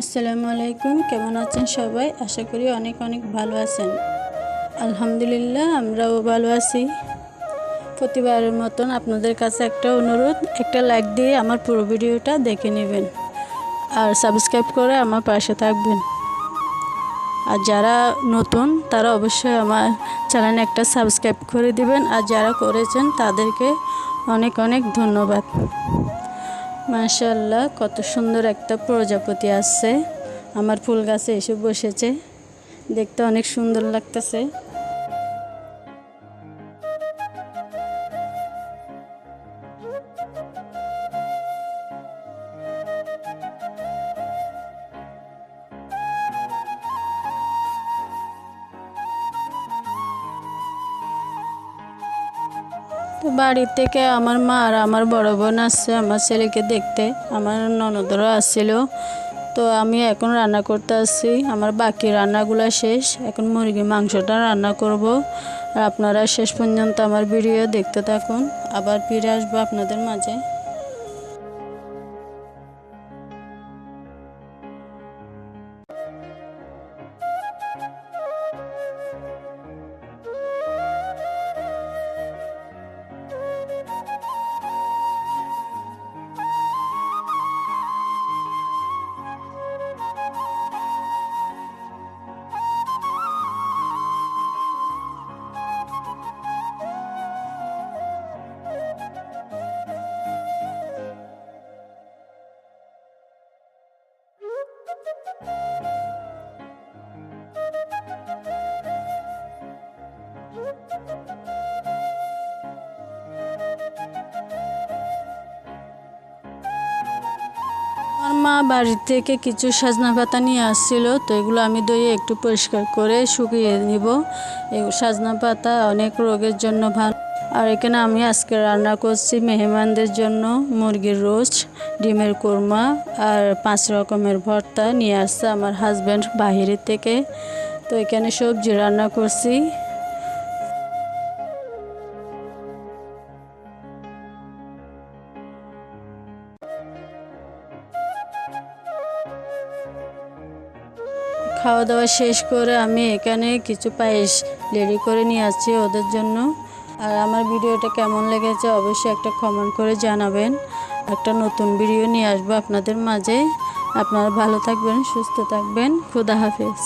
আসসালামু আলাইকুম, কেমন আছেন সবাই? আশা করি অনেক অনেক ভালো আছেন। আলহামদুলিল্লাহ, আমরাও ভালো আছি। প্রতিবারের মতন আপনাদের কাছে একটা অনুরোধ, একটা লাইক দিয়ে আমার পুরো ভিডিওটা দেখে নেবেন আর সাবস্ক্রাইব করে আমার পাশে থাকবেন। আর যারা নতুন, তারা অবশ্যই আমার চ্যানেলে একটা সাবস্ক্রাইব করে দিবেন। আর যারা করেছেন, তাদেরকে অনেক অনেক ধন্যবাদ। মাশাল্লাহ কত সুন্দর একটা প্রজাপতি আসছে আমার ফুল গাছে এসে বসেছে। দেখতে অনেক সুন্দর লাগতেছে। বাড়ি থেকে আমার মা আর আমার বড় বোন আসছে আমার ছেলেকে দেখতে। আমার ননদরও আসছিল। তো আমি এখন রান্না করতে আসছি। আমার বাকি রান্নাগুলো শেষ। এখন মুরগি মাংসটা রান্না করব। আর আপনারা শেষ পর্যন্ত আমার ভিডিও দেখতে থাকুন। আবার ফিরে আসব আপনাদের মাঝে। মা বাড়ি থেকে কিছু সাজনা পাতা নিয়ে আসছিল, তো এগুলো আমি দইয়ে একটু পরিষ্কার করে শুকিয়ে নিব। এই সাজনা পাতা অনেক রোগের জন্য ভালো। আর এখানে আমি আজকে রান্না করছি মেহমানদের জন্য মুরগির রোস্ট, ডিমের কোরমা আর পাঁচ রকমের ভর্তা নিয়ে আসছে আমার হাজব্যান্ড বাহিরের থেকে। তো এখানে সবজি রান্না করছি। খাওয়া দাওয়া শেষ করে আমি এখানে কিছু পায়েস রেডি করে নিয়ে আসছি ওদের জন্য। আর আমার ভিডিওটা কেমন লেগেছে অবশ্যই একটা কমেন্ট করে জানাবেন। একটা নতুন ভিডিও নিয়ে আসব আপনাদের মাঝে। আপনারা ভালো থাকবেন, সুস্থ থাকবেন। খুদা হাফেজ।